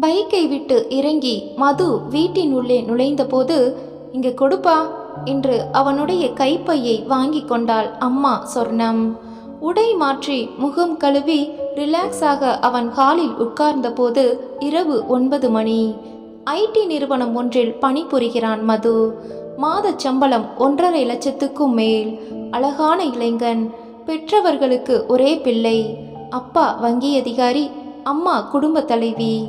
பைக்கை விட்டு இறங்கி மது வீட்டின் உள்ளே நுழைந்தபோது இங்கே கொடுப்பா என்று அவனுடைய கைப்பையை வாங்கி கொண்டாள் அம்மா சொர்ணம். உடை மாற்றி முகம் கழுவி ரிலாக்ஸாக அவன் காலில் உட்கார்ந்தபோது இரவு ஒன்பது மணி. ஐடி நிறுவனம் ஒன்றில் பணிபுரிகிறான் மது. மாதச் சம்பளம் ஒன்றரை லட்சத்துக்கும் மேல். அழகான இளைஞன். பெற்றவர்களுக்கு ஒரே பிள்ளை. அப்பா வங்கி அதிகாரி அம்மா குடும்ப தலைவி.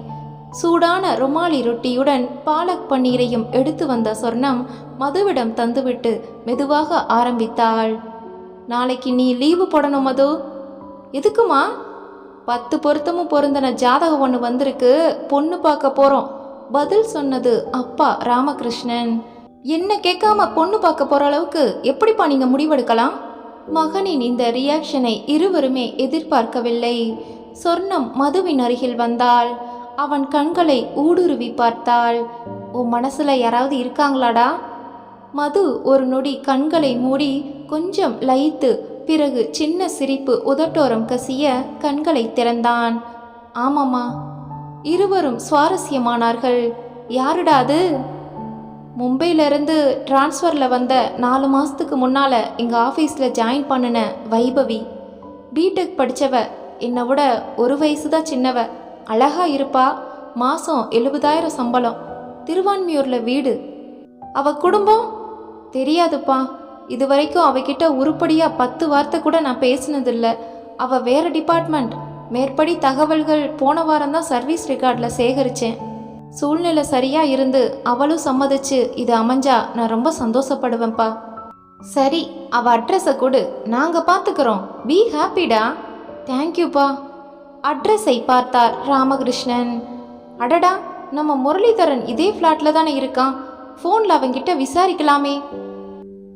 சூடான ரொமாலி ரொட்டியுடன் பாலக் பன்னீரையும் எடுத்து வந்த சொர்ணம் மதுவிடம் தந்துவிட்டு மெதுவாக ஆரம்பித்தாள். நாளைக்கு நீ லீவு போடணும் மது. எதுக்குமா? பத்து பொருத்தமும் பொருந்தின ஜாதகம் ஒன்று வந்திருக்கு. பொண்ணு பார்க்க போகிறோம் பதில் சொன்னது அப்பா ராமகிருஷ்ணன். என்ன கேட்காம பொண்ணு பார்க்க போகிற அளவுக்கு எப்படிப்பா நீங்கள் முடிவெடுக்கலாம்? மகனின் இந்த ரியாக்ஷனை இருவருமே எதிர்பார்க்கவில்லை. சொர்ணம் மதுவின் அருகில் வந்தாள். அவன் கண்களை ஊடுருவி பார்த்தாள். உன் மனசுல யாராவது இருக்காங்களாடா? மது ஒரு நொடி கண்களை மூடி கொஞ்சம் லயித்து பிறகு சின்ன சிரிப்பு உதட்டோரம் கசிய கண்களை திறந்தான். ஆமாம்மா இருவரும் சுவாரஸ்யமானார்கள். யாருடா அது? மும்பையிலேருந்து ட்ரான்ஸ்ஃபரில் வந்த நாலு மாதத்துக்கு முன்னால் எங்கள் ஆஃபீஸில் ஜாயின் பண்ணின வைபவி. பிடெக் படித்தவ என்னை விட ஒரு வயசு தான் சின்னவ. அழகா இருப்பா? மாதம் எழுபதாயிரம் சம்பளம். திருவான்மியூரில் வீடு. அவ குடும்பம்? தெரியாதுப்பா. இது வரைக்கும் அவகிட்ட உருப்படியாக பத்து வார்த்தை கூட நான் பேசினதில்ல. அவ வேற டிபார்ட்மெண்ட். மேற்படி தகவல்கள் போன வாரம் தான் சர்வீஸ் ரெக்கார்டில் சேகரித்தேன் சூழ்நிலை சரியா இருந்து அவளும் சம்மதிச்சு இது அமைஞ்சா நான் ரொம்ப சந்தோஷப்படுவேன்ப்பா. சரி அவ அட்ரஸை கொடு. நாங்கள் பார்த்துக்கிறோம் பி ஹாப்பிடா தேங்க்யூப்பா அட்ரஸை பார்த்தார் ராமகிருஷ்ணன். அடடா நம்ம முரளிதரன் இதே ஃப்ளாட்டில் தானே இருக்கான். ஃபோனில் அவங்கிட்ட விசாரிக்கலாமே.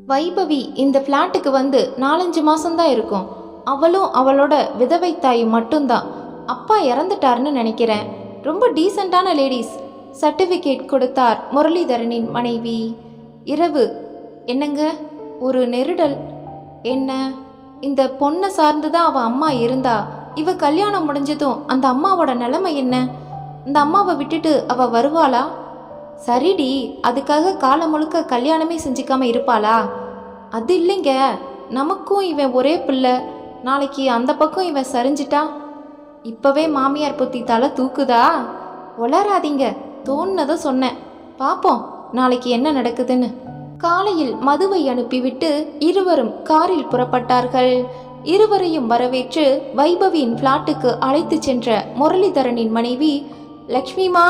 வைபவி இந்த ஃப்ளாட்டுக்கு வந்து நாலஞ்சு மாதம்தான் இருக்கும். அவளும் அவளோட விதவை தாய் மட்டும்தான். அப்பா இறந்துட்டாருன்னு நினைக்கிறேன். ரொம்ப டீசெண்டான லேடிஸ் சர்டிஃபிகேட் கொடுத்தார் முரளிதரனின் மனைவி. இரவு. என்னங்க? ஒரு நெருடல். என்ன? இந்த பொண்ணை சார்ந்து தான் அவள் அம்மா இருந்தா? இவ கல்யாணம் முடிஞ்சதும் அந்த அம்மாவோட நிலைமை என்ன? இந்த அம்மாவை விட்டுட்டு அவ வருவாளா? சரிடி அதுக்காக காலம் முழுக்க கல்யாணமே செஞ்சுக்காம இருப்பாளா? அது இல்லைங்க. நமக்கும் இவன் ஒரே பிள்ளை. நாளைக்கு அந்த பக்கம் இவன் சரிஞ்சிட்டா? இப்பவே மாமியார் புத்தி தலை தூக்குதா? உளராதீங்க தோணுனதை சொன்னேன். பார்ப்போம் நாளைக்கு என்ன நடக்குதுன்னு. காலையில் மதுவை அனுப்பிவிட்டு இருவரும் காரில் புறப்பட்டார்கள். இருவரையும் வரவேற்று வைபவியின் பிளாட்டுக்கு அழைத்து சென்ற முரளிதரனின் மனைவி லக்ஷ்மிமா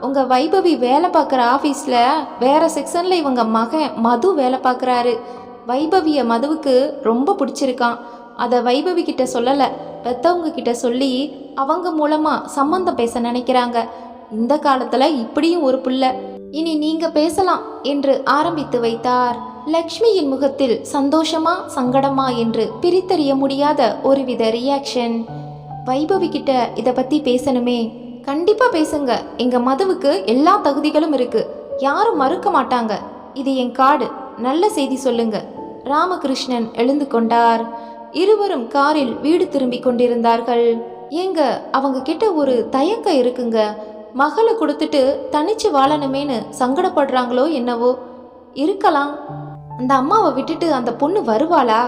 உங்க வைபவி வேலை பார்க்குற ஆஃபீஸில் வேற செக்ஷன்ல இவங்க மகன் மது வேலை பார்க்குறாரு. வைபவிய மதுவுக்கு ரொம்ப பிடிச்சிருக்கான். அதை வைபவி கிட்ட சொல்லலை. பெத்தவங்க கிட்ட சொல்லி அவங்க மூலமா சம்மந்தம் பேச நினைக்கிறாங்க. இந்த காலத்துல இப்படியும் ஒரு புள்ள. இனி நீங்க பேசலாம் என்று ஆரம்பித்து வைத்தார். லக்ஷ்மியின் முகத்தில் சந்தோஷமா சங்கடமா என்று பிரித்தறிய முடியாத ஒருவித ரியாக்ஷன் வைபவி கிட்ட இதை பத்தி பேசணுமே? கண்டிப்பா பேசுங்க. எங்க மதுவுக்கு எல்லா தகுதிகளும் இருக்கு. யாரும் மறுக்க மாட்டாங்க. இது என் காடு நல்ல செய்தி சொல்லுங்க. ராமகிருஷ்ணன் எழுந்து கொண்டார். இருவரும் காரில் வீடு திரும்பி கொண்டிருந்தார்கள். ஏங்க அவங்க கிட்ட ஒரு தயக்கம் இருக்குங்க. மகளை கொடுத்துட்டு தனிச்சு வாழணுமேனு சங்கடப்படுறாங்களோ என்னவோ? இருக்கலாம். அந்த அம்மாவை விட்டுட்டு அந்த பொண்ணு வருவாளா?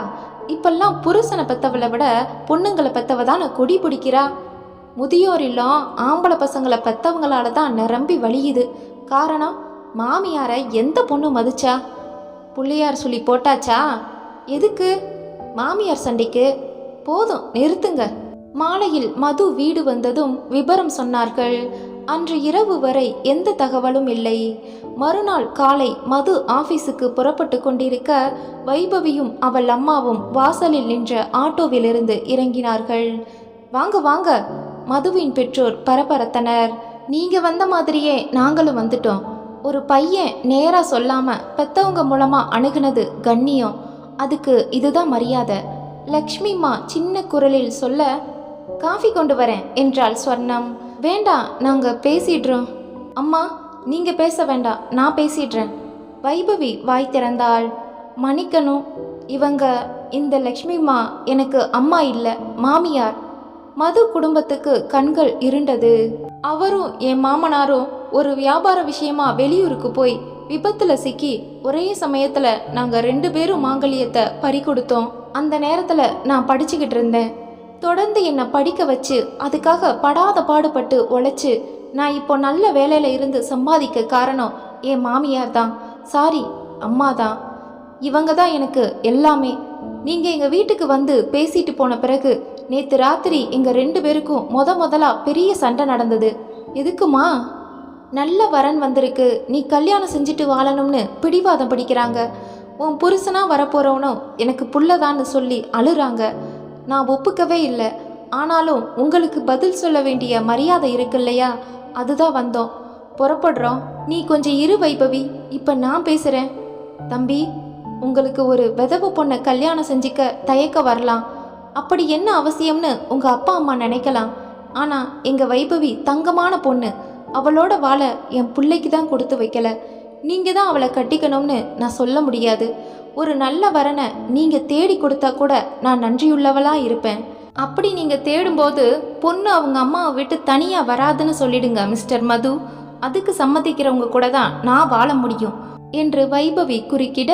இப்பெல்லாம் புருஷனை பெத்தவளை விட பொண்ணுங்களை பெத்தவ தான் கொடி பிடிக்கிறா. முதியோர் இல்லம் ஆம்பளை பசங்களை பெத்தவங்களால தான் நிரம்பி வழியுது. காரணம் மாமியாரை எந்த பொண்ணு மதிச்சா? புள்ளையார் சொல்லி போட்டாச்சா? எதுக்கு? மாமியார் சண்டைக்கு? போதும் நிறுத்துங்க. மாலையில் மது வீடு வந்ததும் விபரம் சொன்னார்கள். அன்று இரவு வரை எந்த தகவலும் இல்லை. மறுநாள் காலை மது ஆபீஸுக்கு புறப்பட்டு கொண்டிருக்க வைபவியும் அவள் அம்மாவும் வாசலில் நின்ற ஆட்டோவிலிருந்து இறங்கினார்கள். வாங்க வாங்க மதுவின் பெற்றோர் பரபரத்தனர். நீங்க வந்த மாதிரியே நாங்களும் வந்துட்டோம். ஒரு பையன் நேரா சொல்லாம பெத்தவங்க மூலமா அணுகுனது கண்ணியம். அதுக்கு இதுதான் மரியாதை. லக்ஷ்மிமா சின்ன குரலில் சொல்ல காஃபி கொண்டு வரேன் என்றாள் ஸ்வர்ணம். வேண்டாம் நாங்கள் பேசிடுறோம். அம்மா நீங்கள் பேச வேண்டாம் நான் பேசிடுறேன். வைபவி வாய் திறந்தாள். மணிக்கணும் இவங்க இந்த லக்ஷ்மிம்மா எனக்கு அம்மா இல்லை மாமியார். மது குடும்பத்துக்கு கண்கள் இருண்டது. அவரும் என் மாமனாரும் ஒரு வியாபார விஷயமா வெளியூருக்கு போய் விபத்துல சிக்கி ஒரே சமயத்துல நாங்க ரெண்டு பேரும் மாங்கல்யத்தை பறி கொடுத்தோம் அந்த நேரத்துல நான் படிச்சுக்கிட்டு இருந்தேன். தொடர்ந்து என்னை படிக்க வச்சு அதுக்காக படாத பாடுபட்டு உழைச்சி நான் இப்போ நல்ல வேலையில் இருந்து சம்பாதிக்க காரணம் என் மாமியார் தான். சாரி அம்மா தான். இவங்க தான் எனக்கு எல்லாமே. நீங்கள் எங்கள் வீட்டுக்கு வந்து பேசிட்டு போன பிறகு நேற்று ராத்திரி எங்கள் ரெண்டு பேருக்கும் முத முதலாக பெரிய சண்டை நடந்தது. எதுக்குமா? நல்ல வரன் வந்திருக்கு. நீ கல்யாணம் செஞ்சுட்டு வாழணும்னு பிடிவாதம் பிடிக்கிறாங்க. உன் புருஷனாக வரப்போகிறவனும் எனக்கு புள்ளதான்னு சொல்லி அழுறாங்க. நான் ஒப்புக்கவே இல்லை. ஆனாலும் உங்களுக்கு பதில் சொல்ல வேண்டிய மரியாதை இருக்கு இல்லையா அதுதான் வந்தோம். புறப்படுறோம். நீ கொஞ்சம் இரு வைபவி. இப்போ நான் பேசுகிறேன் தம்பி உங்களுக்கு ஒரு விதவு பொண்ணை கல்யாணம் செஞ்சுக்க தயக்க வரலாம். அப்படி என்ன அவசியம்னு உங்கள் அப்பா அம்மா நினைக்கலாம். ஆனால் எங்கள் வைபவி தங்கமான பொண்ணு. அவளோட வாழை என் பிள்ளைக்கு தான் கொடுத்து வைக்கல. நீங்கள் தான் அவளை கட்டிக்கணும்னு நான் சொல்ல முடியாது. ஒரு நல்ல வரனை நீங்க தேடி கொடுத்தா கூட நான் நன்றியுள்ளவளா இருப்பேன். அப்படி நீங்க தேடும்போது பொண்ணு அவங்க அம்மாவை விட்டு தனியா வராதுன்னு சொல்லிடுங்க மிஸ்டர் மது. அதுக்கு சம்மதிக்கிறவங்க கூட தான் நான் வாழ முடியும். என்று வைபவி குறுக்கிட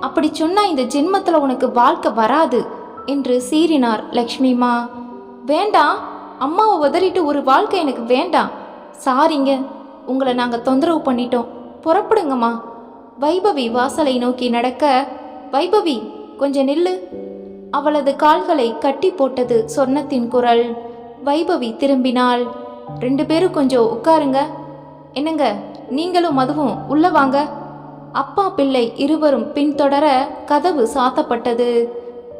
அப்படி சொன்னா இந்த ஜென்மத்துல உனக்கு வாழ்க்கை வராது என்று சீறினார் லக்ஷ்மிமா வேண்டாம் அம்மாவை உதறிட்டு ஒரு வாழ்க்கை எனக்கு வேண்டாம். சாரிங்க உங்களை நாங்கள் தொந்தரவு பண்ணிட்டோம். புறப்படுங்கம்மா. வைபவி வாசலை நோக்கி நடக்க வைபவி கொஞ்சம் நில்லு. அவளது கால்களை கட்டி போட்டது சொர்ணத்தின் குரல். வைபவி திரும்பினாள். ரெண்டு பேரும் கொஞ்சம் உட்காருங்க. என்னங்க நீங்களும் மதுவும் உள்ள வாங்க. அப்பா பிள்ளை இருவரும் பின்தொடர கதவு சாத்தப்பட்டது.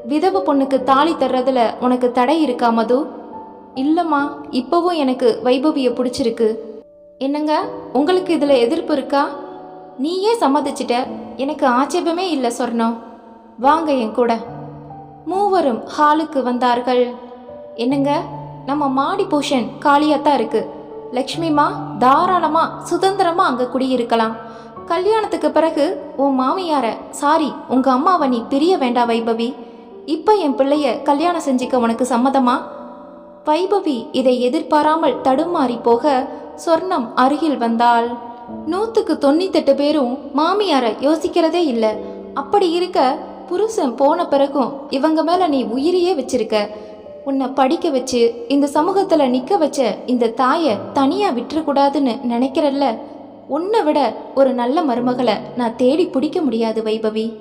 விதவ பொண்ணுக்கு தாலி தர்றதுல உனக்கு தடை இருக்கா மது? இல்லைம்மா இப்போவும் எனக்கு வைபவியை பிடிச்சிருக்கு. என்னங்க உங்களுக்கு இதில் எதிர்ப்பு இருக்கா? நீயே சம்மதிச்சிட்ட. எனக்கு ஆட்சேபமே இல்லை சொர்ணம். வாங்க என் கூட. மூவரும் ஹாலுக்கு வந்தார்கள். என்னங்க? நம்ம மாடி போஷன் காலியாக தான் இருக்கு லக்ஷ்மிமா தாராளமா சுதந்திரமா அங்க குடியிருக்கலாம். கல்யாணத்துக்கு பிறகு உன் மாமியார சாரி உங்க அம்மாவை நீ பிரிய வேண்டாம் வைபவி. இப்ப என் பிள்ளைய கல்யாணம் செஞ்சுக்க உனக்கு சம்மதமா? வைபவி இதை எதிர்பாராமல் தடுமாறி போக சொர்ணம் அருகில் வந்தாள். நூத்துக்கு தொண்ணூத்தெட்டு பேரும் மாமியாரை யோசிக்கிறதே இல்லை. அப்படி இருக்க புருஷன் போன பிறகும் இவங்க மேல நீ உயிரியே வச்சிருக்க. உன்னை படிக்க வச்சு இந்த சமூகத்துல நிக்க வச்ச இந்த தாயை தனியா விட்டுறக்கூடாதுன்னு நினைக்கிறல்ல? உன்னை விட ஒரு நல்ல மருமகளை நான் தேடி பிடிக்க முடியாது வைபவி.